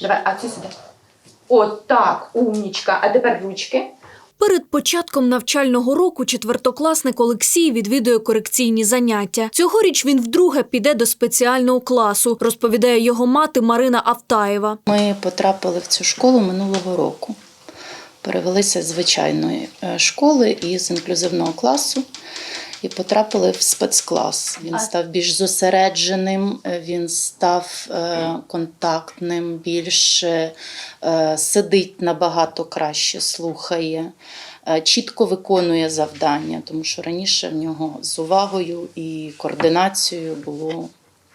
Давай, а цю сюди. От так, умнічка. А тепер ручки. Перед початком навчального року четвертокласник Олексій відвідує корекційні заняття. Цьогоріч він вдруге піде до спеціального класу, розповідає його мати Марина Автаєва. Ми потрапили в цю школу минулого року. Перевелися з звичайної е, школи і з інклюзивного класу і потрапили в спецклас. Він А- став більш зосередженим, е, він став е, контактним, більше е, сидить набагато краще, слухає, е, чітко виконує завдання, тому що раніше в нього з увагою і координацією було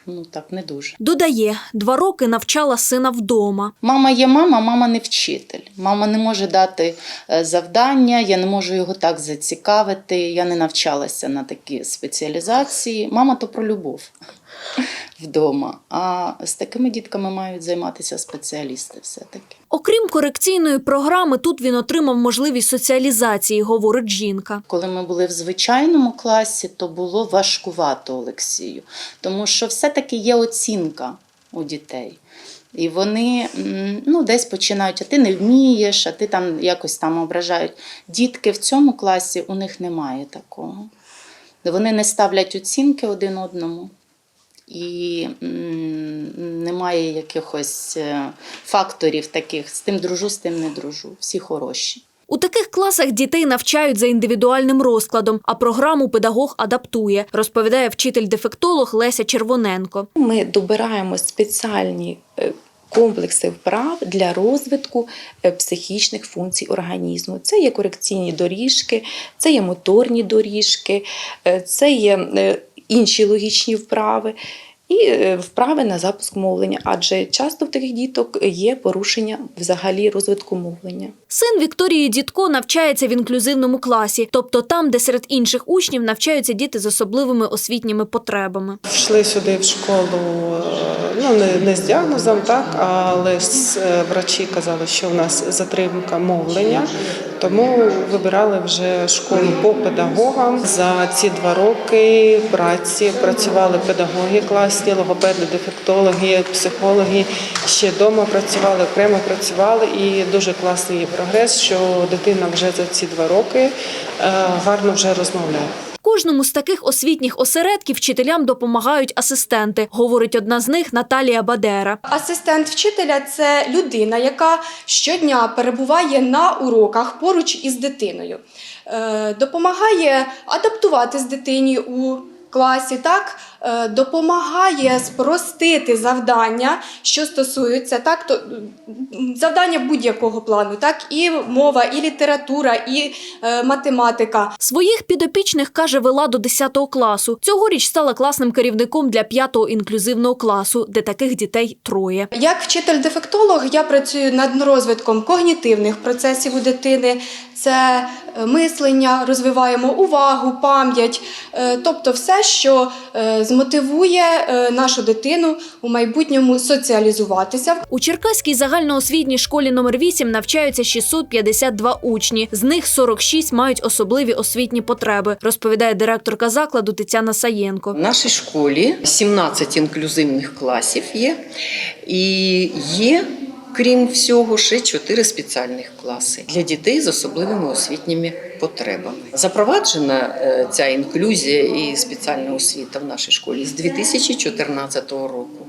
ну так не дуже. Додає, два роки навчала сина вдома. Мама є мама, мама не вчитель. Мама не може дати е, завдання, я не можу його так зацікавити. Я не навчалася на такі спеціалізації. Мама то про любов вдома. А з такими дітками мають займатися спеціалісти все-таки. Окрім корекційної програми, тут він отримав можливість соціалізації, говорить жінка. Коли ми були в звичайному класі, то було важкувато Олексію, тому що все-таки є оцінка у дітей. І вони ну, десь починають, а ти не вмієш, а ти там якось там ображають. Дітки в цьому класі у них немає такого. Вони не ставлять оцінки один одному. І немає якихось е, факторів таких з тим дружу, з тим не дружу. Всі хороші. У таких класах дітей навчають за індивідуальним розкладом, а програму педагог адаптує, розповідає вчитель-дефектолог Леся Червоненко. Ми добираємо спеціальні е, комплекси вправ для розвитку е, психічних функцій організму. Це є корекційні доріжки, це є моторні доріжки, це є інші логічні вправи. І е, вправи на запуск мовлення, адже часто в таких діток є порушення взагалі розвитку мовлення. Син Вікторії Дідко навчається в інклюзивному класі, тобто там, де серед інших учнів навчаються діти з особливими освітніми потребами. Йшли сюди в школу е, ну, не, не з діагнозом, так, але е, врачі казали, що у нас затримка мовлення, тому вибирали вже школу по педагогам. За ці два роки праці працювали педагоги класні, логопеди, дефектологи, психологи. Ще вдома працювали, окремо працювали, і дуже класний є прогрес, що дитина вже за ці два роки е, гарно вже розмовляє. Кожному з таких освітніх осередків вчителям допомагають асистенти, говорить одна з них Наталія Бадера. Асистент вчителя це людина, яка щодня перебуває на уроках поруч із дитиною, Е, допомагає адаптуватись дитині у класі, так допомагає спростити завдання, що стосуються так, то завдання будь-якого плану, так і мова, і література, і е, математика. Своїх підопічних каже вела до 10 класу. Цьогоріч стала класним керівником для 5-го інклюзивного класу, де таких дітей троє. Як вчитель-дефектолог я працюю над розвитком когнітивних процесів у дитини. Це е, мислення, розвиваємо увагу, пам'ять, е, тобто все, що е, змотивує е, нашу дитину у майбутньому соціалізуватися. У Черкаській загальноосвітній школі номер 8 навчаються 652 учні. З них 46 мають особливі освітні потреби, розповідає директорка закладу Тетяна Саєнко. В нашій школі 17 інклюзивних класів є, і є, крім всього, ще 4 спеціальних класи для дітей з особливими освітніми потребами. Запроваджена е, ця інклюзія і спеціальна освіта в нашій школі з 2014 року.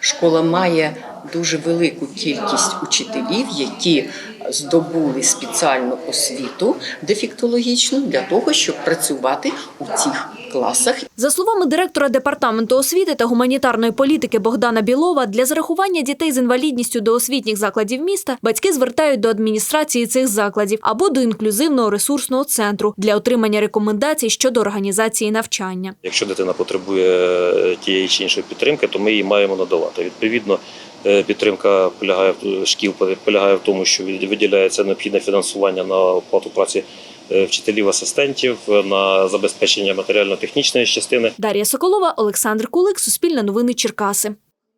Школа має дуже велику кількість учителів, які здобули спеціальну освіту дефектологічну для того, щоб працювати у цих класах За словами директора департаменту освіти та гуманітарної політики Богдана Білова, для зарахування дітей з інвалідністю до освітніх закладів міста батьки звертають до адміністрації цих закладів або до інклюзивного ресурсного центру для отримання рекомендацій щодо організації навчання. Якщо дитина потребує тієї чи іншої підтримки, то ми її маємо надавати. Відповідно, підтримка полягає в шкіл полягає в тому, що виділяється необхідне фінансування на оплату праці е, вчителів, асистентів, е, на забезпечення матеріально-технічної частини. Дар'я Соколова, Олександр Кулик, Суспільне новини Черкаси.